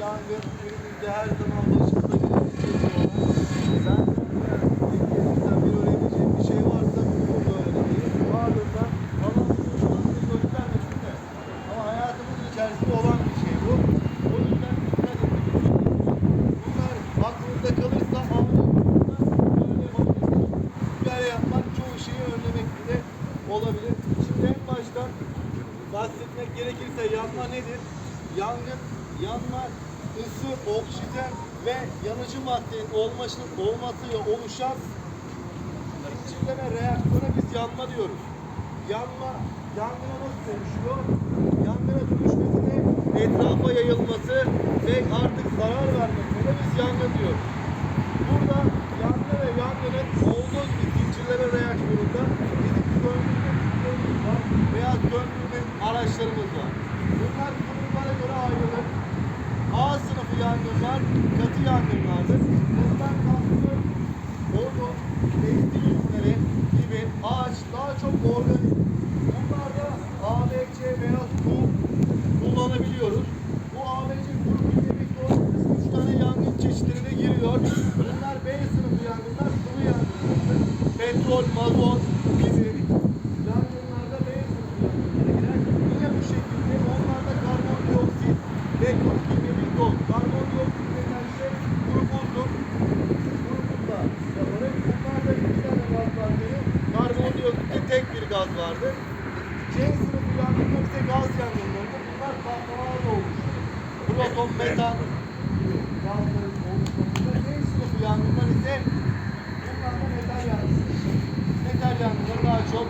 yangın günümüzde her zaman başımıza gelen bir şey bir öğreneceğim bir şey varsa bunu öğreneceğim. Ardından Allah bunu göstermesin de. Ama hayatımızın içerisinde olan bir şey bu. O yüzden dikkat edin. Bunlar aklınızda kalırsa. Böyle yapmak çoğu şeyi önlemek bile olabilir. Şimdi en baştan bahsetmek gerekirse yanma nedir? Yangın, yanma, ısı, oksijen ve yanıcı maddenin olması, olmasıyla oluşan zincirleme reaksiyona biz yanma diyoruz. Yanma, yangına nasıl dönüşüyor? Yangına dönüşmesine etrafa yayılması ve artık zarar vermesine biz yangın diyoruz. Burada yangın ve yangının olduğu bir zincirleme reaksiyonunda bizim söndürme var veya söndürme araçlarımız var. Yangınlar katı yangınlardır. Bunlar kaplı, odun, zeytin yüzleri gibi ağaç daha çok organik. Bunlarda ABC veya su kullanabiliyoruz. Bu ABC grubu demek o üç tane yangın çeşitlerine giriyor. Bunlar B sınıfı yangınlar, sıvı yangınlar. Petrol, mazot gibi yangınlarda B sınıfı yangınlara girer. Yine bu şekilde onlarda karbondioksit ve kimyevi toz. Karbondioksit denen şey grubuzdur. Grubuzla yaparız. Bunlarda iki tane gaz var benim. Karbondioksitte tek bir gaz vardır. C sınıfı yangınlar ise gaz yangınlarıdır. Bunlar patlamalarla oluşur. Proton, metan gazların oluşmasında. D sınıfı yangınlar ise bunlarda metal yangınları. Metal yangınları daha çok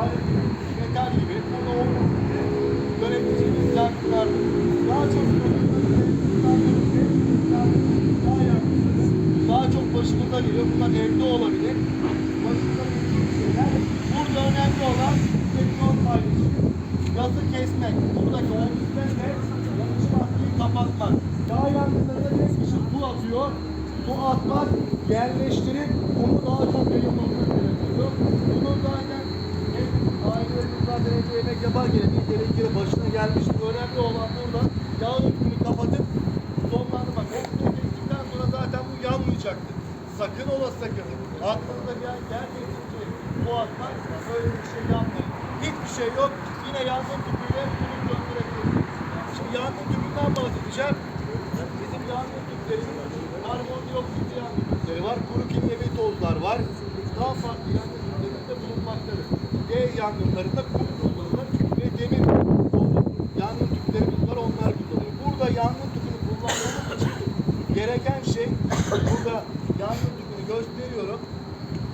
alüminyum, metal gibi burada olması diye görebileceğimiz yangınlardır. Daha çok daha yangınları daha çok Bunlar evde olabilir. Başımıza gelen şeyler. Burada önemli olan teknon paylaşımı. Gazı kesmek. Buradaki oksijen ve yanıcı maddeyi kapatmak. Yağ yangınlarında tek kişi su atıyor. Su atmak, yerleştirip onu daha çok yayılmasını gerekiyor. Bunu zaten hep ailelerimizden deneyce yemek yaparken bir kere başına gelmişti. Önemli olan burada yağ yükünü kapatıp sonlandırmak. Hepsini kestikten sonra zaten bu yanmayacaktır. Sakın ola sakın. Aklınıza gel, gerçekten ki bu atmak öyle bir şey yapmayın. Hiçbir şey yok. Yine yangın tüpüyle bunu döndürebilirsiniz. Şimdi yangın tüpünden bahsedeceğim. Bizim yangın tüplerimiz karbondioksit yangın tüpleri var. Kuru kimyevi tozlar var. Daha farklı yangın tüplerimiz de bulunmaktadır. D yangınlarında kuru kullanılır ve demir tozlu yangın tüplerimiz var. Onlar kullanılıyor. Burada yangın tüpünü kullanmamız için gereken şey burada yangın tüpünü gösteriyorum.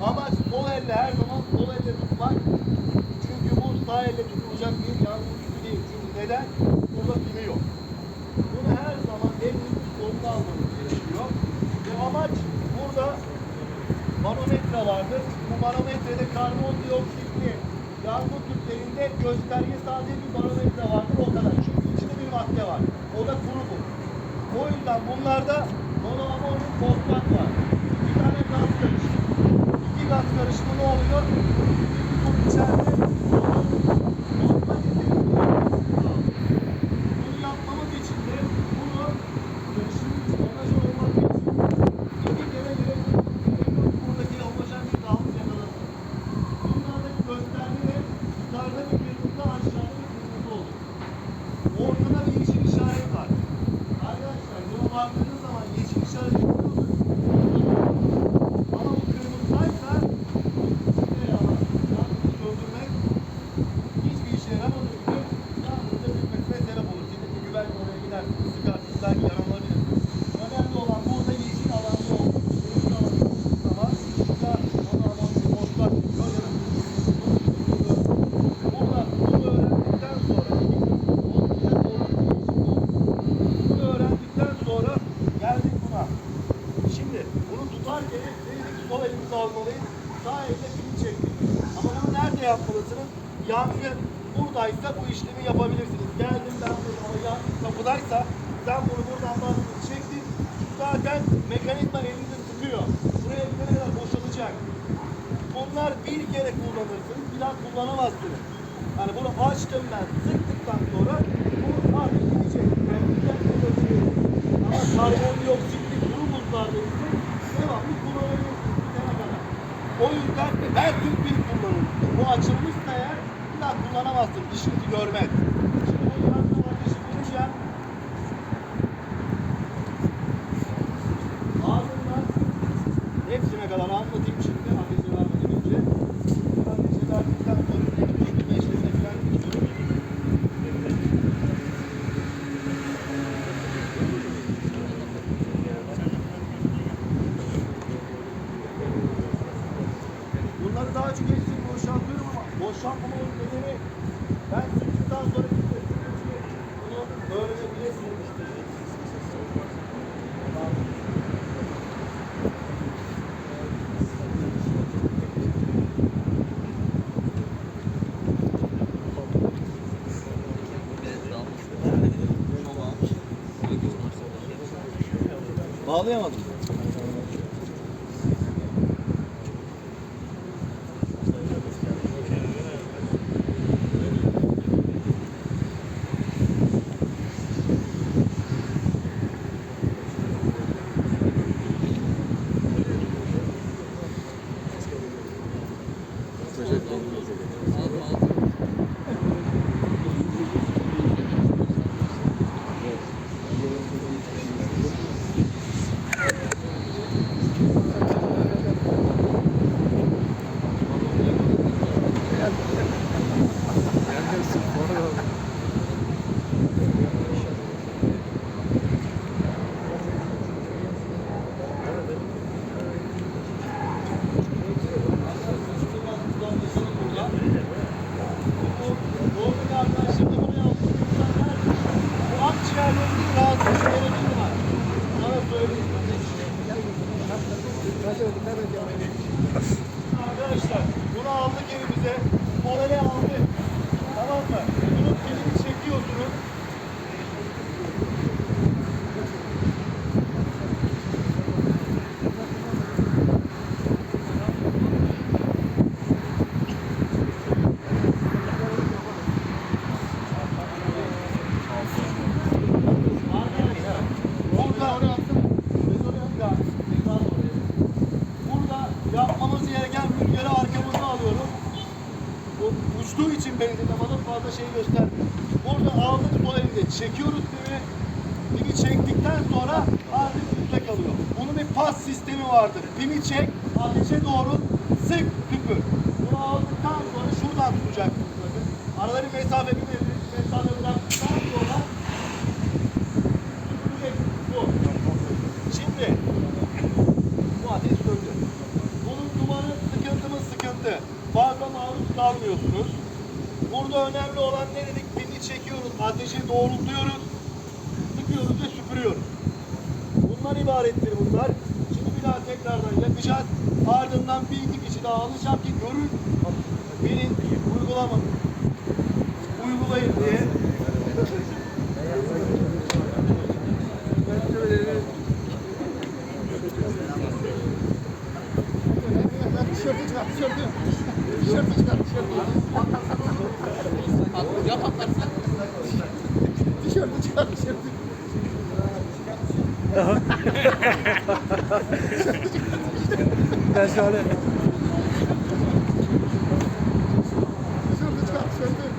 Ama sol elle her zaman sol elle tutmak. Çünkü bu sağ elle tutulacak bir yangın tüpü değil. Çünkü neden? Burada pimi yok. Bunu her zaman elinizin soluna almanız gerekiyor. Ve amaç burada manometre vardır. Bu manometrede karbondioksitli yangın tüplerinde gösterge sadece bir manometre vardır o kadar. Çünkü içinde bir madde var. O da kuru bu. O yüzden bunlarda monoamonyum fosfat var. İki tane gaz karışımı. Gaz karışımı ne oluyor? Bu içeride bir kere kullanırsın, bir daha kullanamazsınız. Yani bunu açtım ben, sıktıktan sonra bu artık gidecek. Kendimden kullanabiliyorsunuz. Ama karbon yok, karbondioksitli kuru buzlarda ise devamlı kullanabiliyorsunuz bitene kadar. O yüzden her tür bir kullanın. Bu açılmışsa eğer bir daha kullanamazsın. İşinizi görmez. Bağlayamadım. Doğru arkadaşlar da buraya aldık. İnsanlar bu akciğerlerinin rahatsız gerekli var. Sana söyleyeyim. Arkadaşlar bunu aldık elimize. Morale aldık. Tamam mı? Bunun pilini çekiyorsunuz. Arkadaşlar burada oraya attım. Biz oraya bir daha. Tekrar oraya. Burada yapmamız gereken rüzgarı arkamıza alıyorum. Bu uçtuğu için benzin ama fazla şey göstermiyor. Burada aldık sol elinde çekiyoruz pimi. Pimi çektikten sonra artık üstte kalıyor. Bunun bir pas sistemi vardır. Pimi çek, ateşe doğru sık tüpü. Bunu aldıktan sonra şuradan tutacaksınız. Arada bir mesafe bir mesafe bıraktıktan sonra bu. Şimdi bu ateş söndü. Bunun dumanı sıkıntımız sıkıntı. Fazla maruz kalmıyorsunuz. Burada önemli olan ne dedik? Pini çekiyoruz, ateşi doğrultuyoruz, sıkıyoruz ve süpürüyoruz. Bunlar ibarettir bunlar. Tekrardan yapacağız. Ardından bir iki kişi daha alacağım ki görün. Bilin, uygulama. Uygulayın diye. Tişörtü çıkar, tişörtü. Tişörtü çıkar, tişörtü. Ya patlarsa? Tişörtü çıkar, tişörtü. Ben şöyle. Tişörtü çıkar, tişörtü.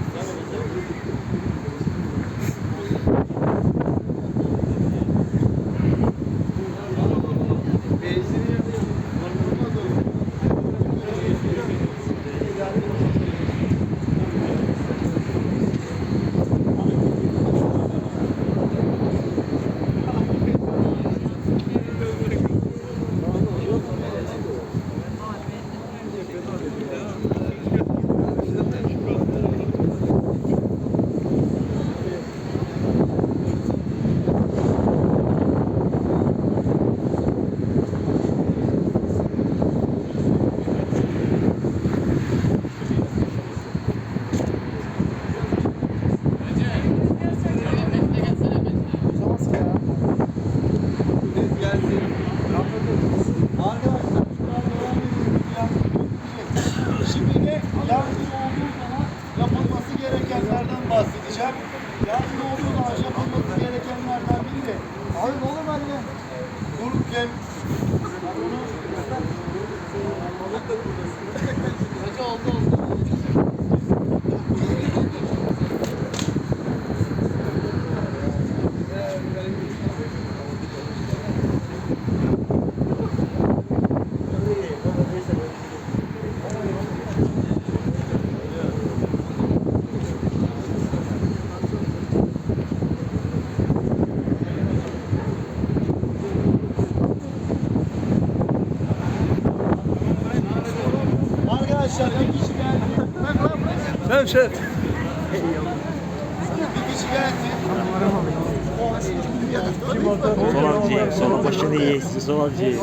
Arkadaşlar şuradan devam ediyoruz. Yangın Şimdi de yangın olduğu zaman yapılması gerekenlerden bahsedeceğim. Yangın olduğu zaman yapılması gerekenlerden biri de Abi ne olur anne? Dur Cem. Hacı oldu oldu. Arkadaşlar bir kişi geldi. Kişi geldi. Solavcı, sola başını yesin, solavcı.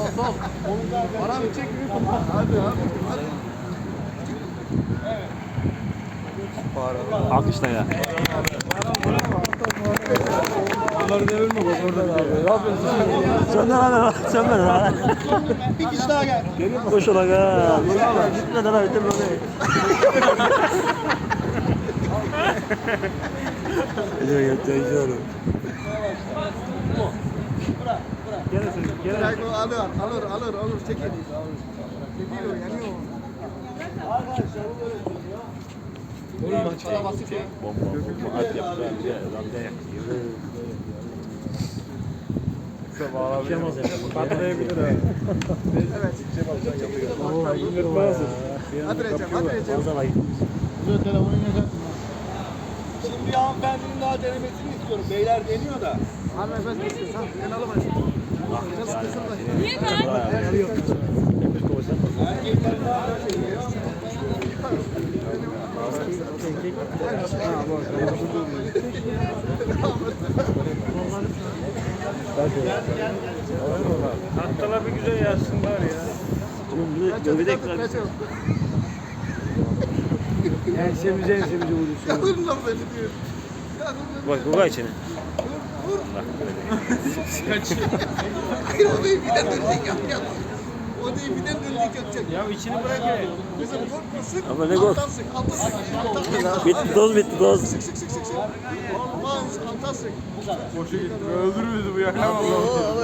Bana bir çek. Hadi abi. Alkışla ya. Lambaları devirme bak orada da abi. Ne yapıyorsun? Söndür abi. Söndür abi. Bir kişi daha geldi. Koş ola ga. Gitmeden abi bitir bunu. Hadi yapacağız oğlum. Bırak o alır, alır, alır, alır. Çekil. O, yanıyor. Arkadaşlar bu böyle söylüyor. Çala basit ya. Bomba bomba at yap. Ramda yak. Patlayabilir ha. Oo, indirmez. Hadi Recep, hadi Recep. Fazla var. Güzel telefonu Şimdi bir hanımefendinin daha denemesini istiyorum. Beyler deniyor da. Hanımefendi istiyorsan ben alamayız. Biraz kısım da. Niye ben? Erkekler daha deniyor. Hattalar bir güzel yazsınlar ya. Göbedek var. Ensemize ensemize vuruyorsun. Da böyle diyor. Bak kaç içine. Hayır o değil bir de dönecek yapacak. O değil bir de dönecek yapacak. Ya içini bırak ya. Kızım korkmasın. Ama ne kork- Alttan sık, alttan sık. Alttan sık. Bitti doz bitti doz. Sık sık sık sık sık. Olmaz, alttan sık. Boşa gitti. Öldürmüyordu bu ya.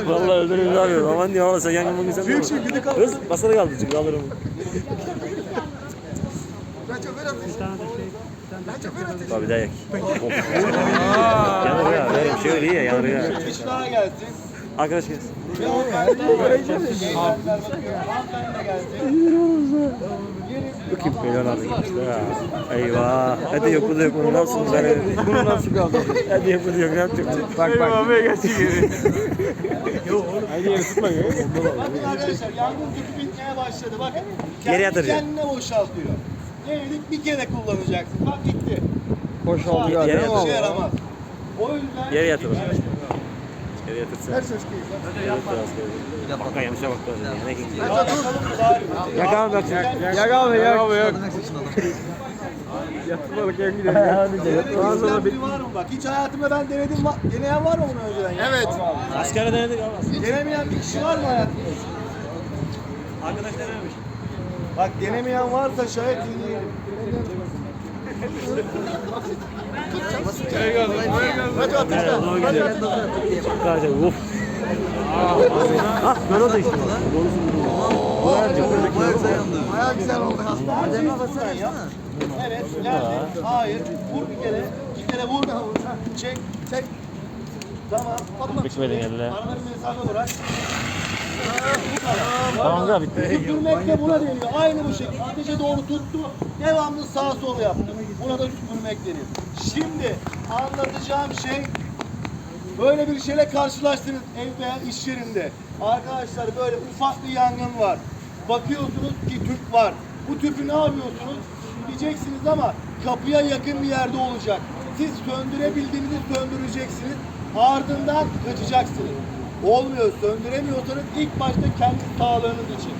Vallahi öldürür ne yapıyor? Aman diyor valla sen yangın mı sen? Büyük şey gidi kaldı. Hız basarı kaldı çünkü alırım. Recep ver ateşi. Recep ver ateşi. Tabii dayak. Yanır ya. Bir şey öyle ya yanır ya. Arkadaş gelsin. Bakayım Pelin abi gitti ha. Eyvah. Hadi yok bu da yok bunu nasıl ben Bunu nasıl kaldı? Hadi yok da yok ne yapacak? Bak bak. Abi geçti geri. Hadi yeri tutma ya. Bakın arkadaşlar yangın tüpü bitmeye başladı. Bakın. Kendi kendine boşaltıyor. Denedik bir kere kullanacaksın. Bak gitti. Boşaldı Hiçbir Yere şey yatır. yaramaz. O yüzden... Yere yatır. Yere yatırsın. Her söz keyif. Bak yanlışa bak. Ne gidiyor? Bence dur. Yak abi bak. Yak abi yak. Yatmalık yak gidelim. Bizden biri var mı bak? Hiç hayatımda ben denedim. Deneyen var mı bunu önceden? Evet. Askerde denedik abi. Denemeyen bir kişi var mı hayatımda? Arkadaş denememiş. Bak denemeyen varsa şayet dinleyelim. Hadi ateşle. Hadi ateşle. Çok garca. Uf. Ah böyle oldu işte. Doğrusu bu. Baya güzel oldu. Deme basana ya. Evet, geldi. Hayır. Vur bir kere. Bir kere vur. Çek, çek. Tamam. Patla. Bitmedi elle. Arada bir mesafe bırak. Da bitti. Süpürmek de buna deniyor. Aynı bu şekilde. Ateşe doğru tuttu. Devamlı sağa sola yaptı. Buna da süpürmek deniyor. Şimdi anlatacağım şey böyle bir şeyle karşılaştınız ev veya iş yerinde. Arkadaşlar böyle ufak bir yangın var. Bakıyorsunuz ki tüp var. Bu tüpü ne yapıyorsunuz? Diyeceksiniz ama kapıya yakın bir yerde olacak. Siz söndürebildiğinizi söndüreceksiniz. Ardından kaçacaksınız. Olmuyor. Söndüremiyorsanız ilk başta kendi sağlığınız için.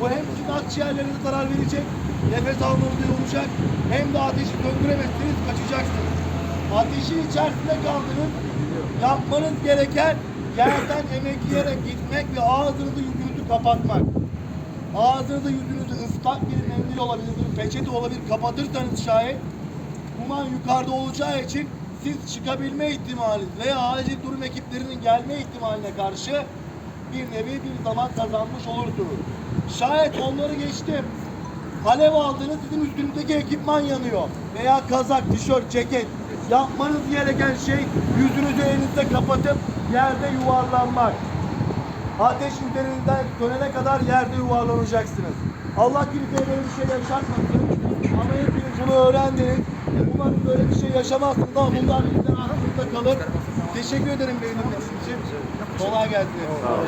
Bu hem sizin akciğerlerinize zarar verecek, nefes almanızı yoracak, hem de ateşi söndüremezseniz kaçacaksınız. Ateşin içerisinde kaldınız, yapmanız gereken yerden emekleyerek gitmek ve ağzınızı yüzünüzü kapatmak. Ağzınızı yüzünüzü ıslak bir mendil olabilir, peçete olabilir kapatırsanız şayet duman yukarıda olacağı için siz çıkabilme ihtimaliniz veya acil durum ekiplerinin gelme ihtimaline karşı bir nevi bir zaman kazanmış olursunuz. Şayet onları geçtim. Alev aldınız sizin üstünüzdeki ekipman yanıyor. Veya kazak, tişört, ceket. Yapmanız gereken şey yüzünüzü elinizle kapatıp yerde yuvarlanmak. Ateş üzerinizden dönene kadar yerde yuvarlanacaksınız. Allah kimseye bir şey yaşatmasın. Ama hepiniz bunu öğrendiniz. Umarım böyle bir şey yaşamazsınız ama bunlar bizden aklınızda kalır. Teşekkür ederim benimle için. Kolay gelsin. Sağ olun.